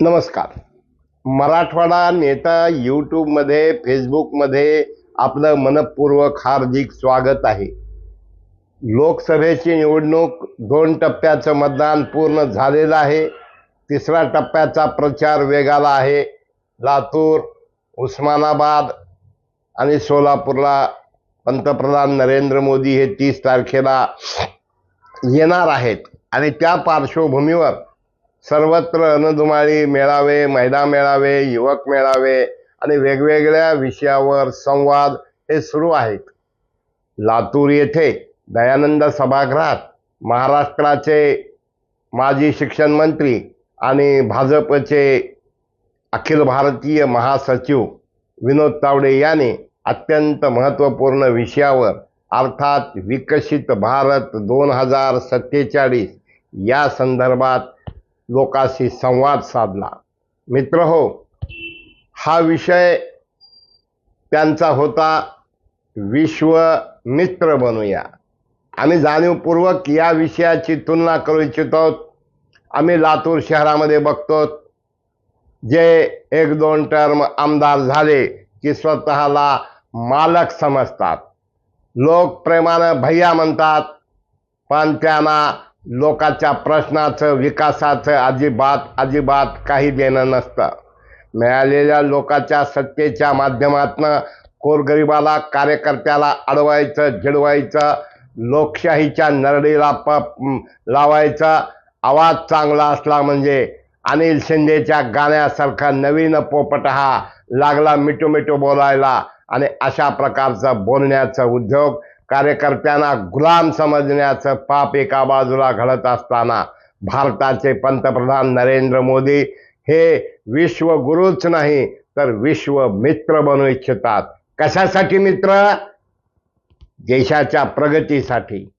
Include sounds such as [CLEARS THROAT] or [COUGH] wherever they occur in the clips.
नमस्कार. मराठवाडा नेता यूट्यूबमध्ये फेसबुकमध्ये आपलं मनपूर्वक हार्दिक स्वागत आहे. लोकसभेची निवडणूक दोन टप्प्याचं मतदान पूर्ण झालेलं आहे. तिसऱ्या टप्प्याचा प्रचार वेगाला आहे. लातूर उस्मानाबाद आणि सोलापूरला पंतप्रधान नरेंद्र मोदी हे तीस तारखेला येणार आहेत. आणि त्या पार्श्वभूमीवर सर्वत्र अनधुमाळी मेळावे महिला मेळावे युवक मेळावे आणि वेगवेगळ्या विषयावर संवाद हे सुरू आहेत. लातूर येथे दयानंद सभागृहात महाराष्ट्राचे माजी शिक्षण मंत्री आणि भाजपचे अखिल भारतीय महासचिव विनोद तावडे यांनी अत्यंत महत्त्वपूर्ण विषयावर अर्थात विकसित भारत दोन हजार सत्तेचाळीस या संदर्भात लोकांशी संवाद साधला. मित्र हो हा विषय त्यांचा होता विश्व मित्र बनूया. आम्ही जाणीवपूर्वक या विषयाची तुलना करू इच्छितो आम्ही लातूर शहरामध्ये बघतो. जे एक दोन टर्म आमदार झाले की स्वतःला मालक समजतात. लोक प्रेमानं भैया म्हणतात पण त्यांना लोकांच्या प्रश्नाचं विकासाचं अजिबात अजिबात काही देणं नसतं. मिळालेल्या लोकांच्या सत्तेच्या माध्यमातनं कोरगरिबाला कार्यकर्त्याला अडवायचं जिडवायचं लोकशाहीच्या नरडीला प लावायचं आवाज चांगला असला म्हणजे अनिल शिंदेच्या गाण्यासारखा नवीन पोपट हा लागला मिठू मिठू बोलायला आणि अशा प्रकारचा बोलण्याचा उद्योग कार्यकर्त्यांना गुलाम समजण्याचं पाप एका बाजूला घडत असताना भारताचे पंतप्रधान नरेंद्र मोदी हे विश्वगुरूच नाही तर विश्व मित्र बनू इच्छितात. कशासाठी मित्र? देशाच्या प्रगतीसाठी.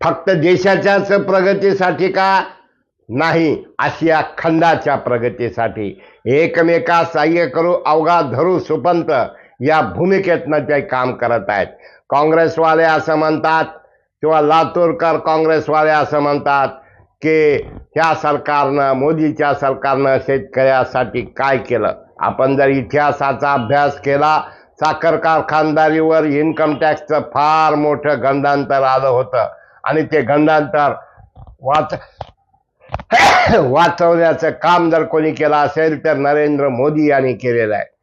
फक्त देशाच्याच प्रगतीसाठी का? नाही आशिया खंडाच्या प्रगतीसाठी. एकमेका सहाय्य करू अवघा धरू सुपंत. या भूमिकेतनं ते काम करत आहेत. काँग्रेसवाले असं म्हणतात किंवा लातूरकर काँग्रेसवाले असं म्हणतात की ह्या सरकारनं मोदीच्या सरकारनं शेतकऱ्यासाठी काय केलं? आपण जर इतिहासाचा अभ्यास केला साखर कारखानदारीवर इन्कम टॅक्सचं फार मोठं गंडांतर आलं होतं. आणि ते गंडांतर वाच [COUGHS] वाचवण्याचं काम जर कोणी केलं असेल तर नरेंद्र मोदी यांनी केलेलं आहे.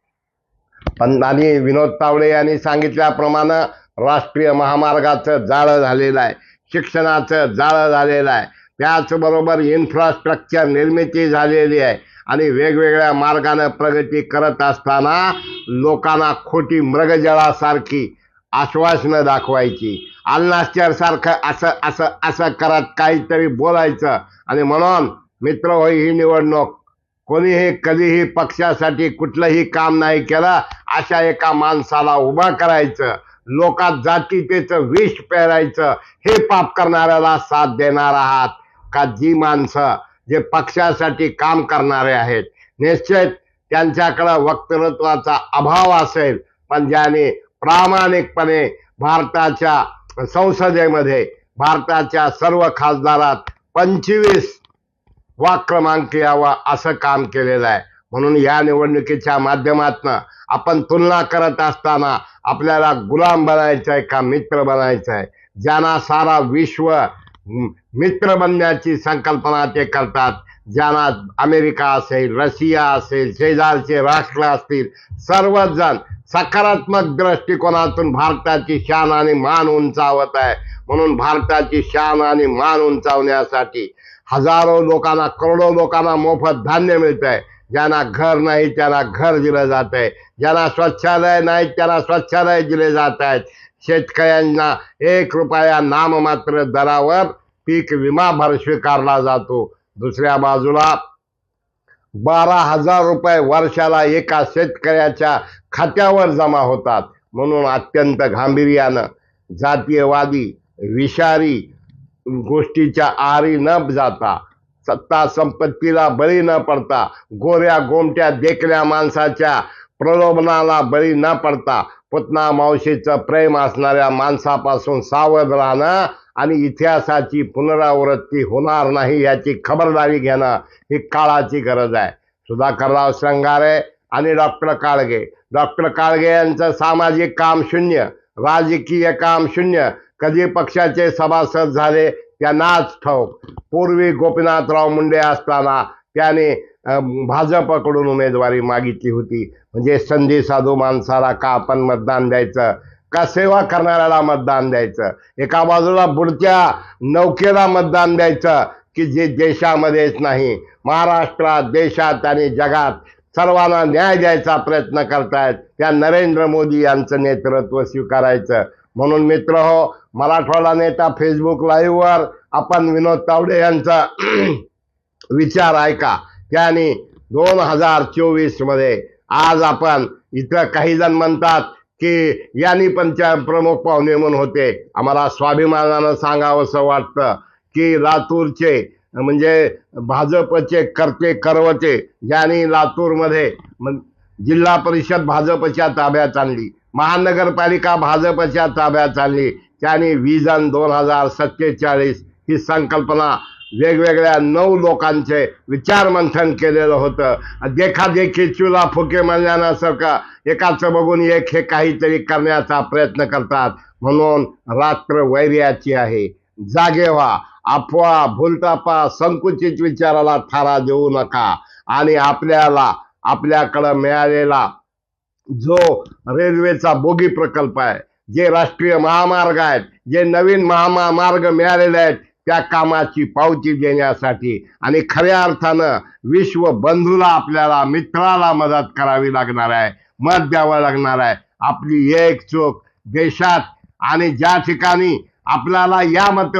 पण आणि विनोद तावडे यांनी सांगितल्याप्रमाणे राष्ट्रीय महामार्गाचं जाळं झालेलं आहे. शिक्षणाचं जाळं झालेलं आहे. त्याचबरोबर इन्फ्रास्ट्रक्चर निर्मिती झालेली आहे. आणि वेगवेगळ्या मार्गानं प्रगती करत असताना लोकांना खोटी मृगजळासारखी आश्वासनं दाखवायची. अल्नाश्चर सारखं असं असं असं करत काहीतरी बोलायचं. आणि म्हणून मित्र होय ही निवडणूक कोणीही कधीही पक्षासाठी कुठलंही काम नाही केलं अशा एका माणसाला उभा करायचं लोकात जातीतेचं विष पेरायचं हे पाप करणाऱ्याला साथ देणार आहात. का जी माणसं जे पक्षासाठी काम करणारे आहेत निश्चित त्यांच्याकडं वक्तृत्वाचा अभाव असेल पण ज्याने प्रामाणिकपणे भारताच्या संसदेमध्ये भारताच्या सर्व खासदारात पंचवीस वा क्रमांक यावा असं काम केलेलं आहे. म्हणून या निवडणुकीच्या माध्यमातनं आपण तुलना करत असताना आपल्याला गुलाम बनायचं आहे का मित्र बनायचं आहे? ज्यांना सारा विश्व मित्र बनण्याची संकल्पना ते करतात. ज्यांना अमेरिका असेल रशिया असेल शेजारचे राष्ट्र असतील सर्वजण सकारात्मक दृष्टिकोनातून भारताची शान आणि मान उंचावत आहे. म्हणून भारताची शान आणि मान उंचावण्यासाठी हजारो लोकांना करोडो लोकांना मोफत धान्य मिळत आहे ज्यांना घर नाही त्यांना घर दिलं जात आहे ज्यांना स्वच्छालय नाही त्यांना स्वच्छालय दिले जात आहेत शेतकऱ्यांना एक रुपया नाममात्र दरावर पीक विमा भर स्वीकारला जातो. दुसऱ्या बाजूला बारा हजार रुपये वर्षाला एका शेतकऱ्याच्या खात्यावर जमा होतात. म्हणून अत्यंत गांभीर्यानं जातीयवादी विषारी गोष्टीच्या आरी न जाता सत्ता संपत्तीला बळी न पडता गोऱ्या गोमट्या देखल्या माणसाच्या प्रलोभनाला बळी न पडता पुतना मावशीचं प्रेम असणाऱ्या माणसापासून सावध राहणं आणि इतिहासाची पुनरावृत्ती होणार नाही याची खबरदारी घेणं ही काळाची गरज आहे. सुधाकरराव श्रंगारे आणि डॉक्टर काळगे. डॉक्टर काळगे यांचं सामाजिक काम शून्य राजकीय काम शून्य कधी पक्षाचे सभासद झाले त्यांनाच ठाऊक. पूर्वी गोपीनाथराव मुंडे असताना त्याने भाजपकडून उमेदवारी मागितली होती. म्हणजे संधी साधू माणसाला का आपण मतदान द्यायचं? का सेवा करणाऱ्याला मतदान द्यायचं? एका बाजूला बुडत्या नौकेला मतदान द्यायचं की जे देशामध्येच नाही. महाराष्ट्रात देशात आणि जगात सर्वांना न्याय द्यायचा प्रयत्न करतायत. त्या नरेंद्र मोदी यांचं नेतृत्व स्वीकारायचं. म्हणून मित्र हो मराठवाडा नेता फेसबुक लाईव्हवर आपण विनोद तावडे यांचा [CLEARS THROAT] विचार ऐका. त्याने दोन हजार चोवीसमध्ये आज आपण इथं काही जण म्हणतात की यांनी पण प्रमुख पाहुणे म्हणून होते. आम्हाला स्वाभिमानानं सांगावंसं वाटतं की लातूरचे म्हणजे भाजपचे करते करवते ज्यांनी लातूरमध्ये जिल्हा परिषद भाजपच्या ताब्यात आणली. महानगरपालिका भाजपच्या ताब्यात आणली त्याने विजन दोन हजार सत्तेचाळीस ही संकल्पना वेगवेगळ्या नऊ लोकांचे विचार मंथन केलेलं होतं. देखादेखी चुला फुके म्हणल्यासारखं एकाचं बघून एक हे काहीतरी करण्याचा प्रयत्न करतात म्हणून रात्र वैर्याची आहे. जागे व्हा. अफवा भूलतापा संकुचित विचाराला थारा देऊ नका. आणि आपल्याला आपल्याकडं मिळालेला जो रेल्वेचा बोगी प्रकल्प आहे जे राष्ट्रीय महामार्ग आहेत जे नवीन महामार्ग मिळालेले आहेत त्या कामाची पावती देण्यासाठी आणि खऱ्या अर्थानं विश्व बंधूला आपल्याला मित्राला मदत करावी लागणार आहे मत द्यावं लागणार आहे. आपली एक चूक देशात आणि ज्या ठिकाणी आपल्याला या मत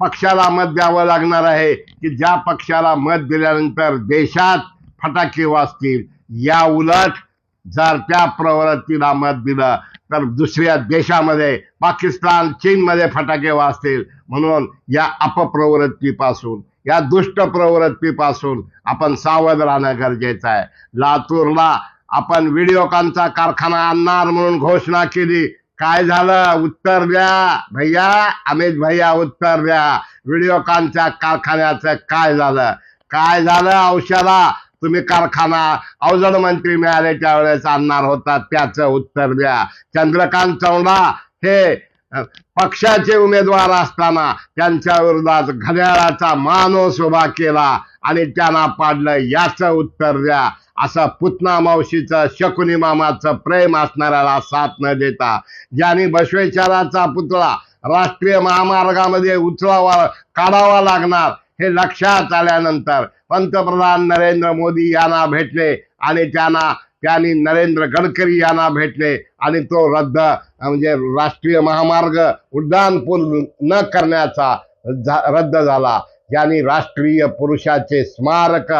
पक्षाला मत द्यावं लागणार आहे की ज्या पक्षाला मत दिल्यानंतर देशात फटाके वाजतील या उलट जर त्या प्रवृत्तीला मत दिलं तर दुसऱ्या देशामध्ये पाकिस्तान चीनमध्ये फटाके वाजतील. म्हणून या अपप्रवृत्तीपासून या दुष्ट प्रवृत्तीपासून आपण सावध राहणं गरजेचं आहे. लातूरला आपण व्हिडिओकॉनचा कारखाना आणणार म्हणून घोषणा केली. काय झालं? उत्तर द्या. भैया अमित भैया उत्तर द्या. व्हिडिओकॉनच्या कारखान्याचं काय झालं? काय झालं औषधा? तुम्ही कारखाना अवजड मंत्री मिळाले त्यावेळेस आणणार होता त्याचं उत्तर द्या. चंद्रकांत चौंडा हे पक्षाचे उमेदवार असताना त्यांच्या विरोधात घड्याळाचा मानस उभा केला आणि त्यांना पाडलं याचं उत्तर द्या. असं पुतना मावशीचं शकुनी मामाचं प्रेम असणाऱ्याला साथ न देता ज्यांनी बसवेश्वराचा पुतळा राष्ट्रीय महामार्गामध्ये उचलावा काढावा लागणार हे लक्षात आल्यानंतर पंतप्रधान नरेंद्र मोदी यांना भेटले आणि त्यांना त्यांनी नरेंद्र गडकरी यांना भेटले आणि तो रद्द म्हणजे राष्ट्रीय महामार्ग उड्डाणपूल न करण्याचा झा- रद्द झाला. ज्यांनी राष्ट्रीय पुरुषाचे स्मारक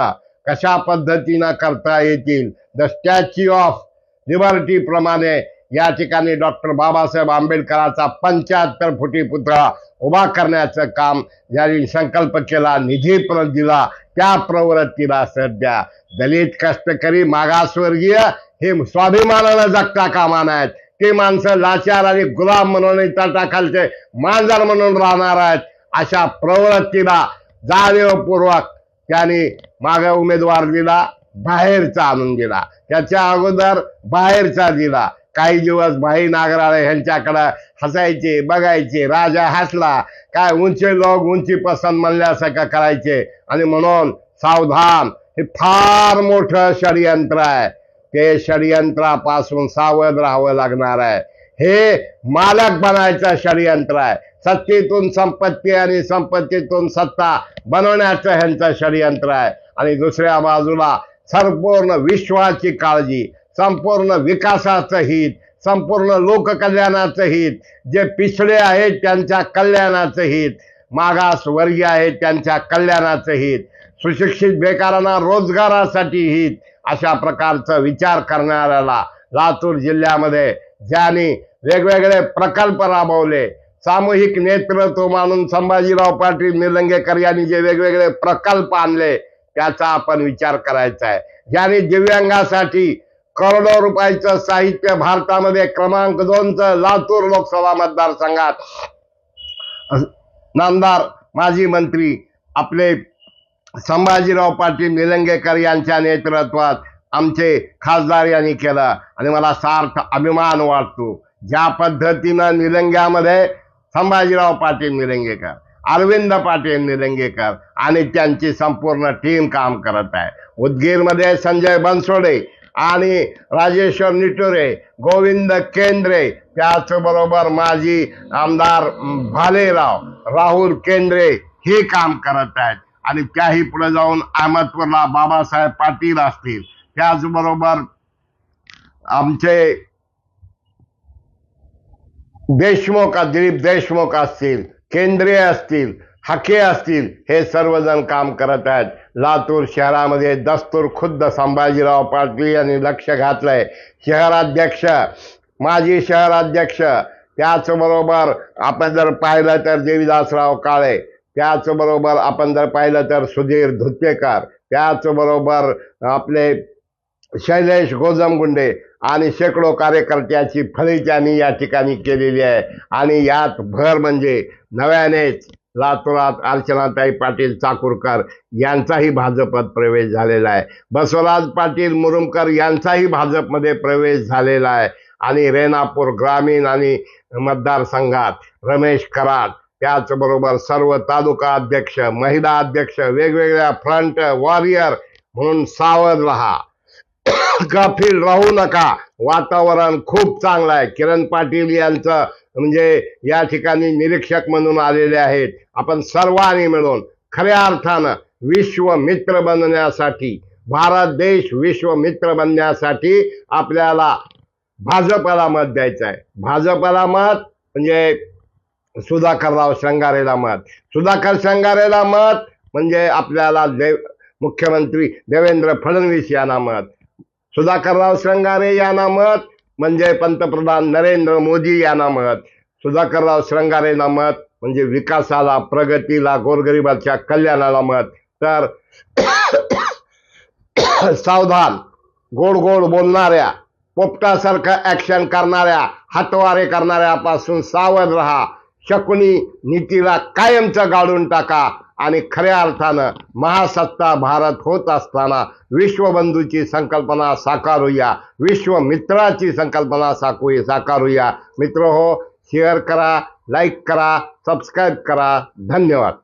कशा पद्धतीनं करता येतील? द स्टॅच्यू ऑफ लिबर्टी प्रमाणे या ठिकाणी डॉक्टर बाबासाहेब आंबेडकरांचा पंच्याहत्तर फुटी पुतळा उभा करण्याचं काम ज्यांनी संकल्प केला निधी पण दिला त्या प्रवृत्तीला सध्या दलित कष्टकरी मागासवर्गीय हे स्वाभिमानानं जगता कामा नाहीत ते माणसं लाचार आणि गुलाम म्हणून तटाखालचे मांजर म्हणून राहणार आहेत. अशा प्रवृत्तीला जाणीवपूर्वक त्यांनी मागे उमेदवार दिला बाहेरचा आणून दिला. त्याच्या अगोदर बाहेरचा दिला. काही दिवस भाई नागराळे ह्यांच्याकडं हसायचे बघायचे राजा हसला. काय उंची लोक उंची पसंत म्हणल्यासारखं करायचे. आणि म्हणून सावधान हे फार मोठं षडयंत्र आहे. ते षडयंत्रापासून सावध राहावं लागणार आहे. हे मालक बनायचं षडयंत्र आहे. सत्तेतून संपत्ती आणि संपत्तीतून सत्ता बनवण्याचं ह्यांचं षडयंत्र आहे. आणि दुसऱ्या बाजूला संपूर्ण विश्वाची काळजी संपूर्ण विकासाचं हित संपूर्ण लोककल्याणाचं हित जे पिछडे आहेत त्यांच्या कल्याणाचं हित मागास वर्गीय आहेत त्यांच्या कल्याणाचं हित सुशिक्षित बेकारांना रोजगारासाठी हित अशा प्रकारचा विचार करणाऱ्याला लातूर जिल्ह्यामध्ये ज्यांनी वेगवेगळे प्रकल्प राबवले सामूहिक नेतृत्व मानून संभाजीराव पाटील निलंगेकर यांनी जे वेगवेगळे प्रकल्प आणले त्याचा आपण विचार करायचा आहे. ज्यांनी दिव्यांगासाठी करोडो रुपयाचं साहित्य भारतामध्ये क्रमांक दोनचं लातूर लोकसभा मतदारसंघात. नामदार माजी मंत्री आपले संभाजीराव पाटील निलंगेकर यांच्या नेतृत्वात आमचे खासदार यांनी केलं. आणि मला सार्थ अभिमान वाटतो. ज्या पद्धतीनं निलंग्यामध्ये संभाजीराव पाटील निलंगेकर अरविंद पाटील निलंगेकर आणि त्यांची संपूर्ण टीम काम करत आहे. उदगीरमध्ये संजय बनसोडे आणि राजेश्वर निटुरे गोविंद केंद्रे त्याचबरोबर माजी आमदार भालेराव राहुल केंद्रे हे काम करत आहेत. आणि त्याही पुढे जाऊन अहमदपूरला बाबासाहेब पाटील असतील. त्याचबरोबर आमचे देशमुख दिलीप देशमुख असतील केंद्रीय असतील हके असतील हे सर्वजण काम करत आहेत. लातूर शहरामध्ये दस्तूर खुद्द संभाजीराव पाटील यांनी लक्ष घातलंय. शहराध्यक्ष माजी शहराध्यक्ष त्याचबरोबर आपण जर पाहिलं तर देवीदासराव काळे त्याचबरोबर आपण जर पाहिलं तर सुधीर धुतेकर त्याचबरोबर आपले शैलेश गोजमगुंडे आणि शेकडो कार्यकर्त्याची फळी त्यांनी या ठिकाणी केलेली आहे. आणि यात भर म्हणजे नव्यानेच लातूरात अर्चनाताई पाटील चाकूरकर यांचाही भाजपात प्रवेश झालेला आहे. बसवराज पाटील मुरुमकर यांचाही भाजपमध्ये प्रवेश झालेला आहे. आणि रेणापूर ग्रामीण आणि मतदारसंघात रमेश कराड त्याचबरोबर सर्व तालुका अध्यक्ष महिला अध्यक्ष वेगवेगळ्या फ्रंट वॉरियर म्हणून सावध राहा. [COUGHS] गाफील राहू नका. वातावरण खूप चांगलं आहे. किरण पाटील यांचं म्हणजे या ठिकाणी निरीक्षक म्हणून आलेले आहेत. आपण सर्वांनी मिळून खऱ्या अर्थानं विश्व मित्र बनण्यासाठी भारत देश विश्व मित्र बनण्यासाठी आपल्याला भाजपला मत द्यायचं आहे. भाजपला मत म्हणजे सुधाकरराव शंगारेला मत. सुधाकर शंगारेला मत म्हणजे आपल्याला देव मुख्यमंत्री देवेंद्र फडणवीस यांना मत. सुधाकरराव श्रंगारे यांना मत म्हणजे पंतप्रधान नरेंद्र मोदी यांना मत सुधाकरराव श्रंगारेंना मत म्हणजे विकासाला प्रगतीला गोरगरिबाच्या कल्याणाला मत. तर [COUGHS] सावधान गोड गोड बोलणाऱ्या पोपटासारखं ऍक्शन करणाऱ्या हातवारे करणाऱ्यापासून सावध राहा. शकुनी नीतीला कायमचं गाळून टाका. आणि खऱ्या अर्थानं महासत्ता भारत होत असताना विश्वबंधूची संकल्पना साकारूया विश्वमित्राची संकल्पना साकू साकारूया. मित्र हो शेअर करा लाईक करा सबस्क्राईब करा. धन्यवाद.